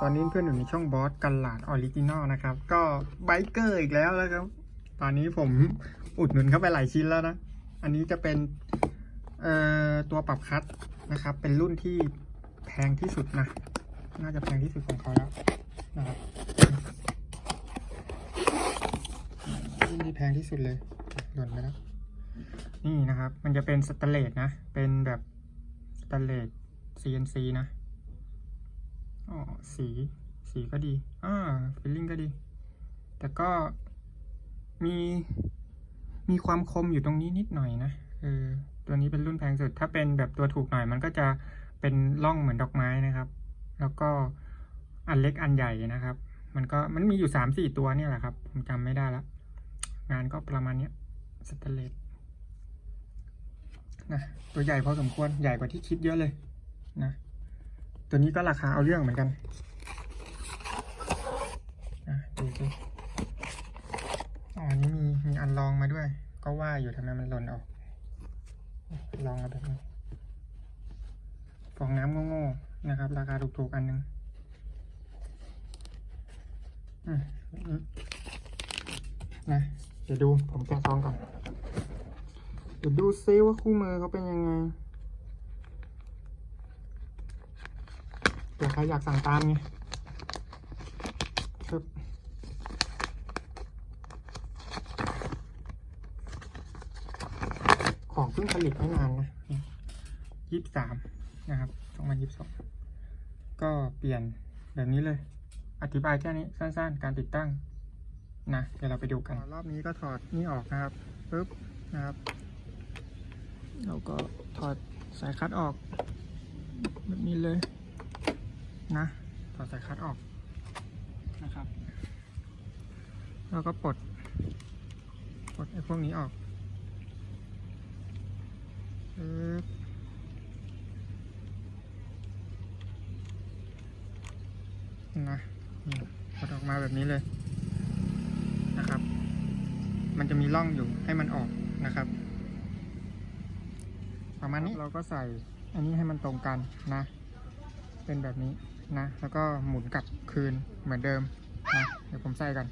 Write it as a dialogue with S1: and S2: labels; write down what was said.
S1: ตอนนี้เพื่อนอยู่ในช่องบอสกันหลาดออริจินอลนะครับ ก็ไบเกอร์อีกแล้วแล้วครับ ตอนนี้ผมอุดหนุนเข้าไปหลายชิ้นแล้วนะ อันนี้จะเป็นเอ่อตัวปรับคัดนะครับ เป็นรุ่นที่แพงที่สุดนะ น่าจะแพงที่สุดของเขาแล้วนะครับรุ่นที่แพงที่สุดเลย หล่นไปแล้ว นี่นะครับ มันจะเป็นสแตนเลสนะ เป็นแบบสแตนเลส CNC นะ อ๋อสีสีก็ดีอ่าฟิลลิ่งก็ดี แต่ก็มีมีความคมอยู่ตรงนี้นิดหน่อยนะเออตัวนี้เป็นรุ่นแพงสุด ถ้าเป็นแบบตัวถูกหน่อยมันก็จะเป็นร่องเหมือนดอกไม้นะครับ แล้วก็อันเล็กอันใหญ่นะครับ มันก็มันมีอยู่สามสี่ตัวเนี่ยแหละครับ ผมจำไม่ได้ละ งานก็ประมาณเนี้ยสแตนเลสนะตัวใหญ่พอสมควรใหญ่กว่าที่คิดเยอะเลยนะ ตัวนี้ก็ราคาเอาเรื่องเหมือนกันดูสิอ๋อันนี้มีมีอันลองมาด้วย ก็ว่าอยู่ทำไมมันหล่นออกลองมาแบบนี้ฟองน้ำโง่ๆนะครับ ราคาถูกๆอันหนึงอืมอืมนะเดี๋ยวดูผมแกะซองก่อน เดี๋ยวดูซิว่าคู่มือเขาเป็นยังไง เดี๋ยวใครอยากสั่งตามไงครับของเพิ่งผลิตไม่นานนะยี่สิบสามนะครับสองพันยี่สิบสองก็เปลี่ยนแบบนี้เลย อธิบายแค่นี้สั้นๆ การติดตั้งนะเดี๋ยวเราไปดูกัน รอบนี้ก็ถอดนี่ออกนะครับปึ๊บนะครับเราก็ถอดสายคัดออกแบบนี้เลย นะถอดสายคัดออกนะครับ แล้วก็ปลดปลดไอ้พวกนี้ออกนะนี่ปลดออกมาแบบนี้เลยนะครับ มันจะมีร่องอยู่ให้มันออกนะครับ ประมาณนี้เราก็ใส่อันนี้ให้มันตรงกันนะ เป็นแบบนี้นะ แล้วก็หมุนกลับคืนเหมือนเดิมนะเดี๋ยวผมใส่กัน